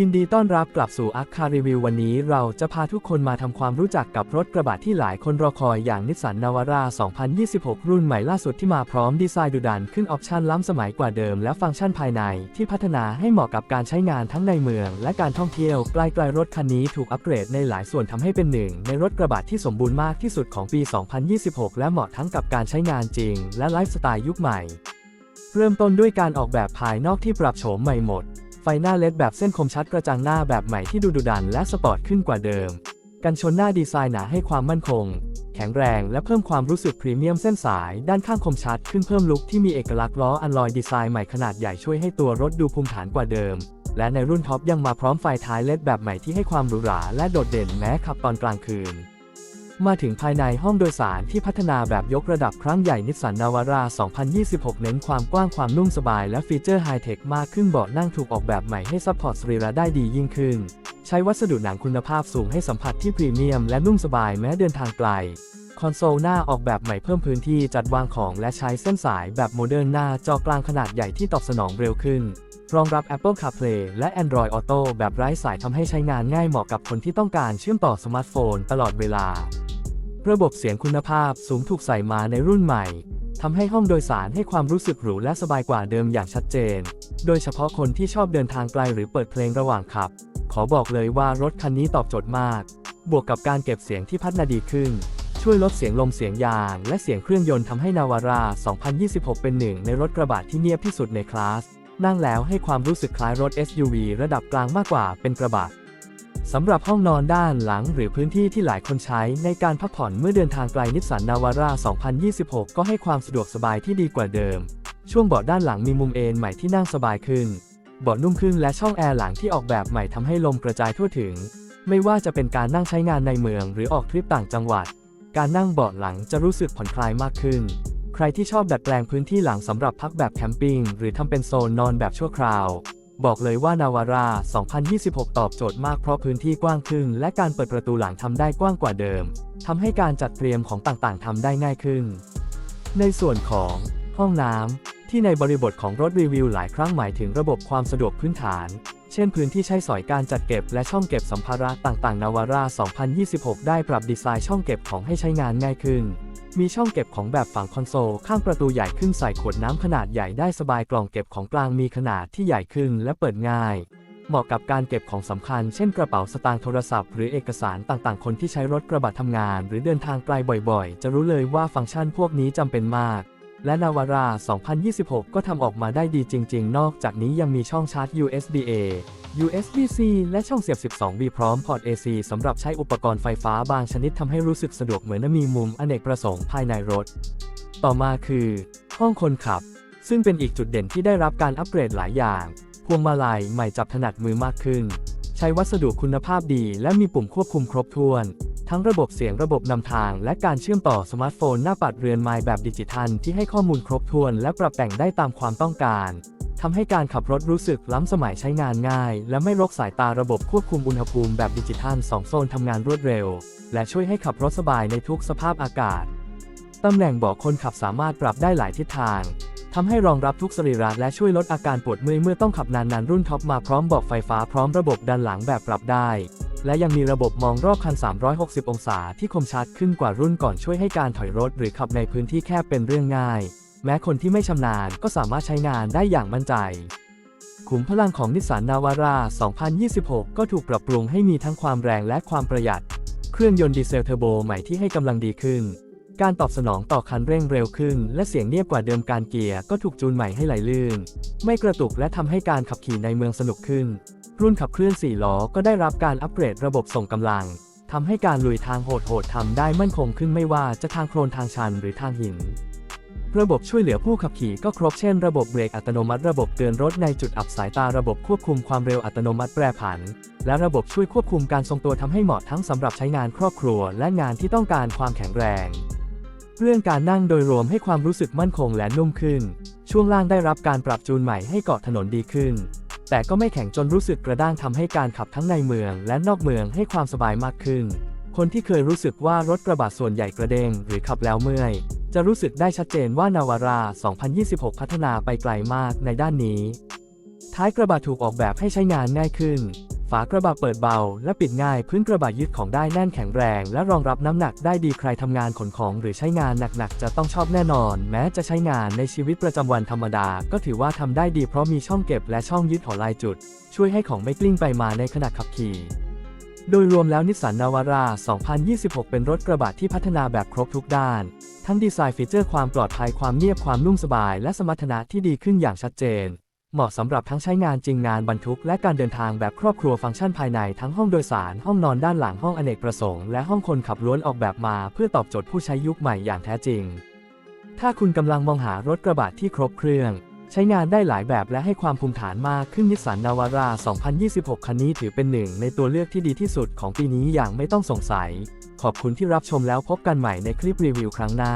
ยินดีต้อนรับกลับสู่อัคคารีวิววันนี้เราจะพาทุกคนมาทำความรู้จักกับรถกระบะที่หลายคนรอคอยอย่างนิสสันนาวาร่า 2026 รุ่นใหม่ล่าสุดที่มาพร้อมดีไซน์ดุดันขึ้นออปชั่นล้ำสมัยกว่าเดิมและฟังก์ชันภายในที่พัฒนาให้เหมาะกับการใช้งานทั้งในเมืองและการท่องเที่ยวไกลๆรถคันนี้ถูกอัปเกรดในหลายส่วนทำให้เป็นหนึ่งในรถกระบะที่สมบูรณ์มากที่สุดของปี 2026 และเหมาะทั้งกับการใช้งานจริง และไลฟ์สไตล์ยุคใหม่ เริ่มต้นด้วยการออกแบบภายนอกที่ปรับโฉมใหม่หมด ไฟหน้าเลดแบบเส้นคมชัดกระจังหน้าแบบใหม่ที่ดูดุดันและสปอร์ตขึ้นกว่าเดิม กันชนหน้าดีไซน์หนาให้ความมั่นคง แข็งแรงและเพิ่มความรู้สึกพรีเมียมเส้นสายด้านข้างคมชัดขึ้นเพิ่มลุคที่มีเอกลักษณ์ล้ออันลอยดีไซน์ใหม่ขนาดใหญ่ช่วยให้ตัวรถดูภูมิฐานกว่าเดิม และในรุ่นท็อปยังมาพร้อมไฟท้ายเลดแบบใหม่ที่ให้ความหรูหราและโดดเด่นแม้ขับตอนกลางคืน มาถึงภายในห้องโดยสารที่พัฒนาแบบยกระดับครั้งใหญ่นิสสันนาวาร่า2026 เน้นความกว้างความนุ่มสบายและฟีเจอร์ไฮเทคมากขึ้นเบาะนั่งถูกออกแบบใหม่ให้ซัพพอร์ตสรีระได้ดียิ่งขึ้น ใช้วัสดุหนังคุณภาพสูงให้สัมผัสที่พรีเมียมและนุ่มสบายแม้เดินทางไกล คอนโซลหน้าออกแบบใหม่เพิ่มพื้นที่จัดวางของและใช้เส้นสายแบบโมเดิร์นหน้าจอกลางขนาดใหญ่ที่ตอบสนองเร็วขึ้น รองรับ Apple CarPlay และ Android Auto แบบไร้สายทำให้ใช้งานง่ายเหมาะกับคนที่ต้องการเชื่อมต่อสมาร์ทโฟนตลอดเวลา ระบบเสียงคุณภาพสูงถูกใส่มาในรุ่นใหม่ทำให้ห้องโดยสารให้ความรู้สึกหรูและสบายกว่าเดิมอย่างชัดเจน โดยเฉพาะคนที่ชอบเดินทางไกลหรือเปิดเพลงระหว่างขับ ขอบอกเลยว่ารถคันนี้ตอบโจทย์มาก บวกกับการเก็บเสียงที่พัฒนาดีขึ้น ช่วยลดเสียงลมเสียงยาง และเสียงเครื่องยนต์ทำให้นาวาร่า 2026 เป็นหนึ่งในรถกระบะที่เงียบที่สุดในคลาส นั่งแล้วให้ความรู้สึกคล้ายรถ SUV ระดับกลางมากกว่าเป็นกระบะ สำหรับห้องนอนด้านหลังหรือพื้นที่ที่หลายคนใช้ในการพักผ่อนเมื่อเดินทางไกลนิสสันนาวาร่า 2026 ก็ให้ความสะดวกสบายที่ดีกว่าเดิม ช่วงเบาะด้านหลังมีมุมเอนใหม่ที่นั่งสบายขึ้น เบาะนุ่มขึ้นและช่องแอร์หลังที่ออกแบบใหม่ทำให้ลมกระจายทั่วถึง ไม่ว่าจะเป็นการนั่งใช้งานในเมืองหรือออกทริปต่างจังหวัด การนั่งเบาะหลังจะรู้สึกผ่อนคลายมากขึ้น ใครที่ชอบดัดแปลงพื้นที่หลังสำหรับพักแบบแคมปิ้งหรือทำเป็นโซนนอนแบบชั่วคราว บอกเลยว่านาวาร่า2026 ตอบโจทย์มากเพราะพื้นที่กว้างขึ้น และการเปิดประตูหลังทำได้กว้างกว่าเดิม ทำให้การจัดเตรียมของต่างๆทำได้ง่ายขึ้น ในส่วนของห้องน้ำที่ในบริบทของรถรีวิวหลายครั้งหมายถึงระบบความสะดวกพื้นฐานเช่นพื้นที่ใช้สอยการจัดเก็บและช่องเก็บสัมภาระต่างๆ นาวาร่า 2026 ได้ปรับดีไซน์ช่องเก็บของให้ใช้งานง่ายขึ้น มีช่องเก็บของแบบฝั่งคอนโซลข้างประตูใหญ่ขึ้นใส่ขวดน้ำขนาดใหญ่ได้สบายกล่องเก็บของกลางมีขนาดที่ใหญ่ขึ้นและเปิดง่าย เหมาะกับการเก็บของสำคัญ เช่นกระเป๋าสตางค์โทรศัพท์หรือเอกสารต่างๆ คนที่ใช้รถกระบะทำงาน หรือเดินทางไกลบ่อยๆ จะรู้เลยว่าฟังก์ชันพวกนี้จำเป็นมาก และนาวาร่า2026 ก็ทำออกมาได้ดีจริง ๆ นอกจากนี้ยังมีช่องชาร์จ USB-A USB-C และช่องเสียบ 12V พร้อมพอร์ต AC สำหรับใช้อุปกรณ์ไฟฟ้าบางชนิดทำให้รู้สึกสะดวกเหมือนมีมุมอเนกประสงค์ภายในรถ ต่อมาคือ ห้องคนขับ ซึ่งเป็นอีกจุดเด่นที่ได้รับการอัปเกรดหลายอย่าง พวงมาลัยใหม่จับถนัดมือมากขึ้น ใช้วัสดุคุณภาพดีและมีปุ่มควบคุมครบถ้วน ทั้งระบบเสียงระบบนำทาง และการเชื่อมต่อสมาร์ทโฟนหน้าปัดเรือนไม้แบบดิจิทัล ที่ให้ข้อมูลครบถ้วน และปรับแต่งได้ตามความต้องการทำให้การขับรถรู้สึกล้ำสมัยใช้งานง่าย และไม่รกสายตาระบบควบคุมอุณหภูมิแบบดิจิทัล 2 โซนทำงานรวดเร็ว และช่วยให้ขับรถสบายในทุกสภาพอากาศตำแหน่งเบาะคนขับสามารถปรับได้หลายทิศทางทำให้รองรับทุกสรีระและช่วยลดอาการปวดเมื่อยเมื่อต้องขับนานๆรุ่นท็อปมาพร้อมเบาะไฟฟ้าพร้อมระบบดันหลังแบบปรับได้ และยังมีระบบมองรอบคัน 360 องศาที่คมชัดขึ้นกว่ารุ่นก่อนช่วยให้การถอยรถหรือขับในพื้นที่แคบเป็นเรื่องง่าย แม้คนที่ไม่ชำนาญก็สามารถใช้งานได้อย่างมั่นใจขุมพลังของนิสสันนาวาร่า 2026 ก็ถูกปรับปรุงให้มีทั้งความแรงและความประหยัด เครื่องยนต์ดีเซลเทอร์โบใหม่ที่ให้กำลังดีขึ้น การตอบสนองต่อคันเร่งเร็วขึ้น และเสียงเนียบกว่าเดิมการเกียร์ก็ถูกจูนใหม่ให้ไหลลื่น ไม่กระตุกและทำให้การขับขี่ในเมืองสนุกขึ้น รุ่นขับเคลื่อน 4 ล้อก็ได้รับการอัปเกรดระบบส่งกำลังทำให้การลุยทางโหดๆทำได้มั่นคงขึ้นไม่ว่าจะทางโคลนทางชันหรือทางหิน ระบบช่วยเหลือผู้ขับขี่ก็ครบเช่นระบบเบรกอัตโนมัติระบบเตือนรถในจุดอับสายตาระบบควบคุมความเร็วอัตโนมัติแปรผัน และระบบช่วยควบคุมการทรงตัวทำให้เหมาะทั้งสำหรับใช้งานครอบครัว และงานที่ต้องการความแข็งแรง เรื่องการนั่งโดยรวมให้ความรู้สึกมั่นคงและนุ่มขึ้น ช่วงล่างได้รับการปรับจูนใหม่ให้เกาะถนนดีขึ้น แต่ก็ไม่แข็งจนรู้สึกกระด้างทำให้การขับทั้งในเมืองและนอกเมืองให้ความสบายมากขึ้น คนที่เคยรู้สึกว่ารถกระบะส่วนใหญ่กระเด้งหรือขับแล้วเมื่อย จะรู้สึกได้ชัดเจนว่านาวารา 2026 พัฒนาไปไกลมากในด้านนี้ ท้ายกระบะถูกออกแบบให้ใช้งานง่ายขึ้นากระบะเปิดเบา และปิดง่าย พื้นกระบะยึดของได้แน่นแข็งแรง และรองรับน้ำหนักได้ดีใครทำงานขนของหรือใช้งานหนักๆ จะต้องชอบแน่นอน แม้จะใช้งานในชีวิตประจำวันธรรมดา ก็ถือว่าทำได้ดีเพราะมีช่องเก็บและช่องยึดหอลายจุด ช่วยให้ของไม่กลิ้งไปมาในขณะขับขี่โดยรวมแล้วนิสสันนาวาร่า 2026 เป็นรถกระบะที่พัฒนาแบบครบทุกด้าน ทั้งดีไซน์ฟีเจอร์ความปลอดภัยความเงียบความนุ่มสบาย และสมรรถนะที่ดีขึ้นอย่างชัดเจน เหมาะสำหรับทั้งใช้งานจริงงานบรรทุก และการเดินทางแบบครอบครัวฟังก์ชันภายในทั้งห้องโดยสาร ห้องนอนด้านหลังห้องอเนกประสงค์และห้องคนขับล้วนออกแบบมาเพื่อตอบโจทย์ผู้ใช้ยุคใหม่อย่างแท้จริง ถ้าคุณกำลังมองหารถกระบะที่ครบเครื่อง ใช้งานได้หลายแบบและให้ความภูมิฐานมากขึ้นนิสสันนาวาร่า 2026 คันนี้ถือเป็นหนึ่งในตัวเลือกที่ดีที่สุดของปีนี้อย่างไม่ต้องสงสัย ขอบคุณที่รับชมแล้วพบกันใหม่ในคลิปรีวิวครั้งหน้า